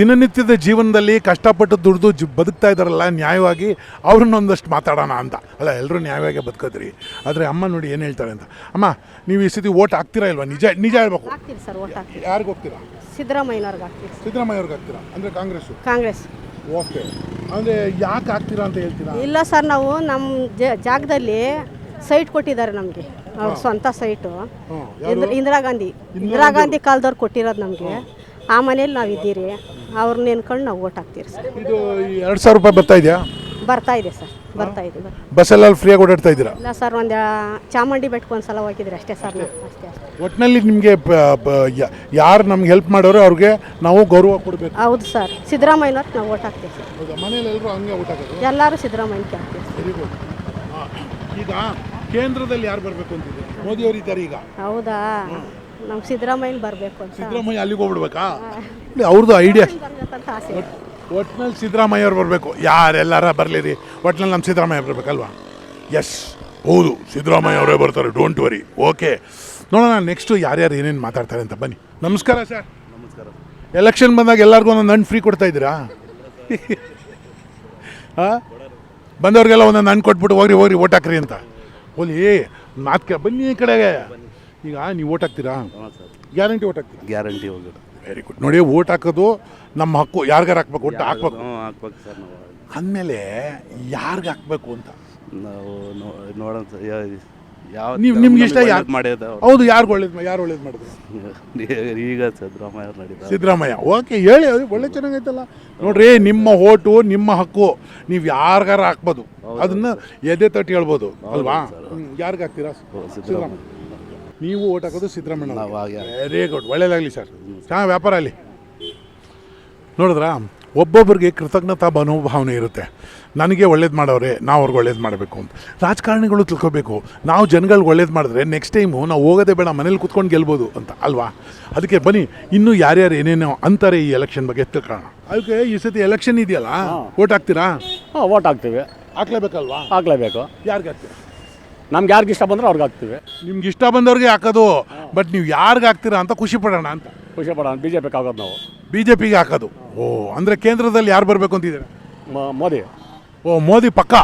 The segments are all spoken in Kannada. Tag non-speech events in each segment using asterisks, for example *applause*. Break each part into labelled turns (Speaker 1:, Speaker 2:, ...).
Speaker 1: ದಿನನಿತ್ಯದ ಜೀವನದಲ್ಲಿ ಕಷ್ಟಪಟ್ಟು ದುಡ್ದು ಜಿ ಬದುಕ್ತಾ ಇದ್ದಾರಲ್ಲ ನ್ಯಾಯವಾಗಿ ಅವ್ರನ್ನ ಒಂದಷ್ಟು ಮಾತಾಡೋಣ ಅಂತ. ಅಲ್ಲ ಎಲ್ಲರೂ ನ್ಯಾಯವಾಗಿ ಬದುಕೋದ್ರಿ. ಆದರೆ ಅಮ್ಮ ನೋಡಿ ಏನು ಹೇಳ್ತಾರೆ ಅಂತ. ಅಮ್ಮ ನೀವು ಈ ಸತಿ ಓಟ್ ಹಾಕ್ತೀರಾ ಇಲ್ವಾ? ನಿಜ ನಿಜ ಹೇಳ್ಬೇಕು.
Speaker 2: ಹಾಕ್ತೀವಿ ಸರ್ ಓಟ್ ಹಾಕ್ತೀವಿ.
Speaker 1: ಯಾರಿಗೆ ಹೋಗ್ತೀರಾ?
Speaker 2: ಸಿದ್ದರಾಮಯ್ಯನವ್ರಿಗೆ ಹಾಕ್ತೀವಿ
Speaker 1: ಸಿದ್ದರಾಮಯ್ಯವ್ರಿಗೆ ಹಾಕ್ತೀರಾ? ಅಂದರೆ ಕಾಂಗ್ರೆಸ್
Speaker 2: ಕಾಂಗ್ರೆಸ್.
Speaker 1: ಓಕೆ. ಅಂದರೆ ಯಾಕೆ ಹಾಕ್ತೀರಾ ಅಂತ ಹೇಳ್ತೀರಾ?
Speaker 2: ಇಲ್ಲ ಸರ್ ನಾವು ನಮ್ಮ ಜಾಗದಲ್ಲಿ ಸೈಟ್ ಕೊಟ್ಟಿದ್ದಾರೆ ನಮಗೆ. ಅವ್ರ ಸ್ವಂತ ಸೈಟು. ಇಂದ್ರ- ಇಂದಿರಾ ಗಾಂಧಿ. ಇಂದಿರಾ ಗಾಂಧಿ ಕಾಲದವ್ರು ಕೊಟ್ಟಿರೋದು ನಮಗೆ. ಆ ಮನೇಲಿ ನಾವು ಇದ್ದೀರಿ ಅವ್ರನ್ನ ನೆನ್ಕೊಂಡು ನಾವು ಓಟ್ ಹಾಕ್ತೀವಿ ಸರ್.
Speaker 1: ಇದು ಎರಡು ಸಾವಿರ ರೂಪಾಯಿ ಬರ್ತಾ ಇದೆಯಾ?
Speaker 2: ಬರ್ತಾ ಇದೆ ಸರ್ ಬರ್ತಾ ಇದೆ ಬಸ್ಸಲ್ಲಿ
Speaker 1: ಬಸ್ಸಲ್ಲಿ ಫ್ರೀಯಾಗಿ ಓಡಾಡ್ತಾ ಇದ್ದೀರಾ?
Speaker 2: ಇಲ್ಲ ಸರ್ ಒಂದು ಚಾಮುಂಡಿ ಬೆಟ್ಟಕ್ಕೆ ಒಂದು ಸಲ ಹೋಗಿದ್ರಿ ಅಷ್ಟೇ ಸರ್ ನಾವು ಅಷ್ಟೇ. ಅಷ್ಟೇ
Speaker 1: ಒಟ್ಟಿನಲ್ಲಿ ನಿಮಗೆ ಯಾರು ನಮ್ಗೆ ಹೆಲ್ಪ್ ಮಾಡೋರು ಅವ್ರಿಗೆ ನಾವು ಗೌರವ ಕೊಡಬೇಕು.
Speaker 2: ಹೌದು ಸರ್ ಸಿದ್ದರಾಮಯ್ಯನವ್ರಿಗೆ ನಾವು ಓಟ್ ಹಾಕ್ತೀವಿ ಸರ್.
Speaker 1: ಮನೇಲಿ ಎಲ್ಲರೂ ಹಂಗೆ ಊಟ
Speaker 2: ಎಲ್ಲರೂ ಸಿದ್ದರಾಮಯ್ಯಕ್ಕೆ ಹಾಕ್ತೀವಿ ಸರ್.
Speaker 1: ಗುಡ್ ಈಗ ಕೇಂದ್ರದಲ್ಲಿ ಯಾರು ಬರಬೇಕು ಅಂತಿದೆ ಮೋದಿ ಅವರು ಇದ್ದಾರೆ ಈಗ.
Speaker 2: ಹೌದಾ? ನಮ್ಗೆ ಸಿದ್ದರಾಮಯ್ಯ ಬರಬೇಕು ಅಂತ.
Speaker 1: ಸಿದ್ದರಾಮಯ್ಯ ಅಲ್ಲಿಗೆ ಹೋಗ್ಬಿಡ್ಬೇಕಾ? ಇಲ್ಲ, ಅವ್ರದ್ದು ಐಡಿಯಾ
Speaker 2: ಬರ್ಬೇಕಂತ ಆಸೆ.
Speaker 1: ಒಟ್ನಲ್ಲಿ ಸಿದ್ದರಾಮಯ್ಯ ಅವ್ರು ಬರಬೇಕು. ಯಾರೆಲ್ಲಾರ ಬರಲಿ ರೀ ಒಟ್ನಲ್ಲಿ ನಮ್ಮ ಸಿದ್ದರಾಮಯ್ಯ ಬರಬೇಕಲ್ವಾ? ಎಸ್ ಹೌದು ಸಿದ್ದರಾಮಯ್ಯ ಅವರೇ ಬರ್ತಾರೆ. ಡೋಂಟ್ ವರಿ ಓಕೆ ನೋಡೋಣ ನೆಕ್ಸ್ಟು ಯಾರ್ಯಾರು ಏನೇನು ಮಾತಾಡ್ತಾರೆ ಅಂತ ಬನ್ನಿ. ನಮಸ್ಕಾರ ಸರ್
Speaker 3: ನಮಸ್ಕಾರ.
Speaker 1: ಎಲೆಕ್ಷನ್ ಬಂದಾಗ ಎಲ್ಲರಿಗೂ ಒಂದೊಂದು ಹಣ್ಣು ಫ್ರೀ ಕೊಡ್ತಾ ಇದ್ದೀರಾ? ಹಾಂ? ಬಂದವ್ರಿಗೆಲ್ಲ ಒಂದೊಂದು ಹಣ್ಣು ಕೊಟ್ಬಿಟ್ಟು ಹೋಗ್ರಿ ಹೋಗ್ರಿ ಓಟ್ ಹಾಕ್ರಿ ಅಂತ. ಹೋಲಿ ಮಾತು ಬನ್ನಿ ಈ ಕಡೆಗೆ. ಈಗ ನೀವು ಓಟ್ ಹಾಕ್ತೀರಾ? ಗ್ಯಾರಂಟಿ ಓಟ್ ಹಾಕ್ತೀರಾ?
Speaker 3: ಗ್ಯಾರಂಟಿ
Speaker 1: ವೆರಿ ಗುಡ್ ನೋಡಿ ಓಟ್ ಹಾಕೋದು ನಮ್ಮ ಹಕ್ಕು. ಯಾರಿಗಾರ ಹಾಕ್ಬೇಕು? ಒಟ್ಟು ಹಾಕ್ಬೇಕು.
Speaker 3: ಹಾಕ್ಬೇಕು ಸರ್ ನಾವು.
Speaker 1: ಅಂದಮೇಲೆ ಯಾರಿಗೆ ಹಾಕ್ಬೇಕು ಅಂತ?
Speaker 3: ನಾವು ನೋ- ನೋಡೋಣ ಸರ್ ಯಾವ
Speaker 1: ನೀವು ನಿಮ್ಗೆ ಇಷ್ಟ ಯಾರು
Speaker 3: ಮಾಡಿದ
Speaker 1: ಹೌದು ಯಾರು ಒಳ್ಳೇದು ಯಾರು ಒಳ್ಳೇದು ಮಾಡಿದ್ರು? *laughs*
Speaker 3: ಈಗ ಸಿದ್ದರಾಮಯ್ಯ ನಡೀತಾರೆ
Speaker 1: ಸಿದ್ದರಾಮಯ್ಯ. ಓಕೆ ಹೇಳಿ ಅದು ಒಳ್ಳೆ ಚೆನ್ನಾಗೈತಲ್ಲ. ನೋಡ್ರಿ ನಿಮ್ಮ ಓಟು ನಿಮ್ಮ ಹಕ್ಕು. ನೀವು ಯಾರಿಗಾರ ಹಾಕ್ಬೋದು. ಅದನ್ನ ಎದೆ ತಟ್ಟಿ ಹೇಳ್ಬೋದು. ಅಲ್ವಾ? ಯಾರಿಗೆ ಹಾಕ್ತೀರಾ?
Speaker 3: ಸಿದ್ದರಾಮಯ್ಯ.
Speaker 1: ನೀವು ಓಟ್ ಹಾಕೋದು ಸಿದ್ದರಾಮಯ್ಯ
Speaker 3: ನಾವು ಹಾಗೆ
Speaker 1: ವೆರಿ ಗುಡ್ ಒಳ್ಳೇದಾಗಲಿ ಸರ್ ಚೆನ್ನಾಗಿ ವ್ಯಾಪಾರ ಅಲ್ಲಿ ನೋಡಿದ್ರಾ? ಒಬ್ಬೊಬ್ಬರಿಗೆ ಕೃತಜ್ಞತಾ ಮನೋಭಾವನೆ ಇರುತ್ತೆ. ನನಗೆ ಒಳ್ಳೇದು ಮಾಡೋರೆ ನಾವು ಅವ್ರಿಗೆ ಒಳ್ಳೇದು ಮಾಡಬೇಕು ಅಂತ. ರಾಜಕಾರಣಿಗಳು ತಿಳ್ಕೊಬೇಕು. ನಾವು ಜನಗಳಿಗೆ ಒಳ್ಳೇದು ಮಾಡಿದ್ರೆ ನೆಕ್ಸ್ಟ್ ಟೈಮು ನಾವು ಹೋಗೋದೇ ಬೇಡ ಮನೇಲಿ ಕುತ್ಕೊಂಡು ಗೆಲ್ಬೋದು ಅಂತ. ಅಲ್ವಾ? ಅದಕ್ಕೆ ಬನ್ನಿ ಇನ್ನೂ ಯಾರ್ಯಾರು ಏನೇನೋ ಅಂತಾರೆ ಈ ಎಲೆಕ್ಷನ್ ಬಗ್ಗೆ ತಿಳ್ಕೊಳ್ಳೋಣ. ಅದಕ್ಕೆ ಈ ಸತಿ ಎಲೆಕ್ಷನ್ ಇದೆಯಲ್ಲ ಓಟ್ ಹಾಕ್ತೀರಾ?
Speaker 4: ಹಾಂ ಓಟ್ ಹಾಕ್ತೀವಿ.
Speaker 1: ಹಾಕ್ಲೇಬೇಕಲ್ವಾ?
Speaker 4: ಹಾಕ್ಲೇಬೇಕು.
Speaker 1: ಯಾರಿಗೆ ಹಾಕ್ತೀರಾ?
Speaker 4: ನಮ್ಗೆ ಯಾರಿಗೆ ಇಷ್ಟ ಬಂದ್ರೆ ಅವ್ರಿಗೆ ಹಾಕ್ತೀವಿ.
Speaker 1: ನಿಮ್ಗೆ ಇಷ್ಟ ಬಂದವ್ರಿಗೆ ಹಾಕೋದು ಬಟ್ ನೀವು ಯಾರಿಗೆ ಹಾಕ್ತೀರಾ ಅಂತ ಖುಷಿ ಪಡೋಣ ಅಂತ.
Speaker 4: ಖುಷಿ ಪಡೋಣ ಬಿ ಜೆ ಪಿಗೆ ಆಗೋದು ನಾವು.
Speaker 1: ಬಿ ಜೆ ಪಿಗೆ ಹಾಕೋದು. ಓ ಅಂದರೆ ಕೇಂದ್ರದಲ್ಲಿ ಯಾರು ಬರಬೇಕು ಅಂತಿದ್ದಾರೆ?
Speaker 4: ಮ- ಮೋದಿ.
Speaker 1: ಓ ಮೋದಿ ಪಕ್ಕ?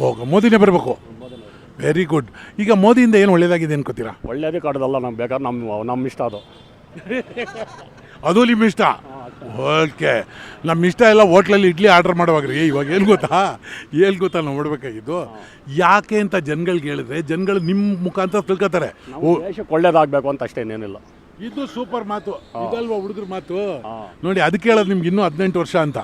Speaker 1: ಓ ಮೋದಿನೇ ಬರಬೇಕು. ವೆರಿ ಗುಡ್ ಈಗ ಮೋದಿಯಿಂದ ಏನು ಒಳ್ಳೇದಾಗಿದೆ ಅನ್ಕೋತೀರಾ?
Speaker 4: ಒಳ್ಳೇದೇ ಕಾಡೋದಲ್ಲ ನಮ್ಗೆ ಬೇಕಾದ್ರೆ ನಮ್ಮ ನಮ್ಮ ಇಷ್ಟ ಅದು. *laughs*
Speaker 1: ಅದು ನಿಮ್ಮ ಇಷ್ಟ? ಓಕೆ. ನಮ್ಮ ಇಷ್ಟ ಎಲ್ಲ ಹೋಟ್ಲಲ್ಲಿ ಇಡ್ಲಿ ಆರ್ಡರ್ ರೀ ಇವಾಗ ಏನು ಗೊತ್ತಾ? ಏನು ಗೊತ್ತಾ ನಾವು ನೋಡಬೇಕಾಗಿದ್ದು? ಯಾಕೆ ಅಂತ ಜನಗಳಿಗೆ ಹೇಳಿದ್ರೆ ಜನಗಳು ನಿಮ್ಮ ಮುಖಾಂತರ ತಿಳ್ಕೊತಾರೆ. ಓ
Speaker 4: ನಮ್ಮ ದೇಶಕ್ಕೆ ಒಳ್ಳೇದಾಗಬೇಕು ಅಂತ ಅಷ್ಟೇನೇನಿಲ್ಲ
Speaker 1: ಇದು ಸೂಪರ್ ಮಾತು. ಇದಲ್ವಾ ಹುಡುಗರ ಮಾತು? ನೋಡಿ ಅದಕ್ಕೆ ಹೇಳೋದು ನಿಮ್ಗೆ ಇನ್ನೂ ಹದಿನೆಂಟು ವರ್ಷ ಅಂತ.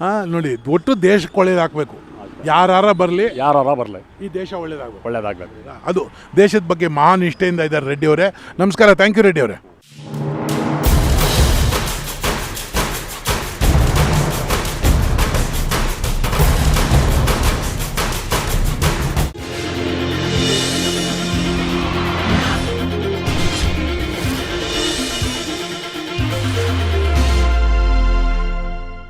Speaker 1: ಹಾಂ ನೋಡಿ ಒಟ್ಟು ದೇಶಕ್ಕೆ ಒಳ್ಳೇದಾಗಬೇಕು. ಹಾಕಬೇಕು ಯಾರ ಬರಲಿ.
Speaker 4: ಯಾರ ಬರಲಿ.
Speaker 1: ಈ ದೇಶ ಒಳ್ಳೇದಾಗ
Speaker 4: ಒಳ್ಳೇದಾಗಬೇಕು.
Speaker 1: ಅದು ದೇಶದ ಬಗ್ಗೆ ಮಹಾನ್ ನಿಷ್ಠೆಯಿಂದ ಇದ್ದಾರೆ ರೆಡ್ಡಿ ಅವರೇ. ನಮಸ್ಕಾರ ಥ್ಯಾಂಕ್ ಯು ರೆಡ್ಡಿ ಅವರೇ.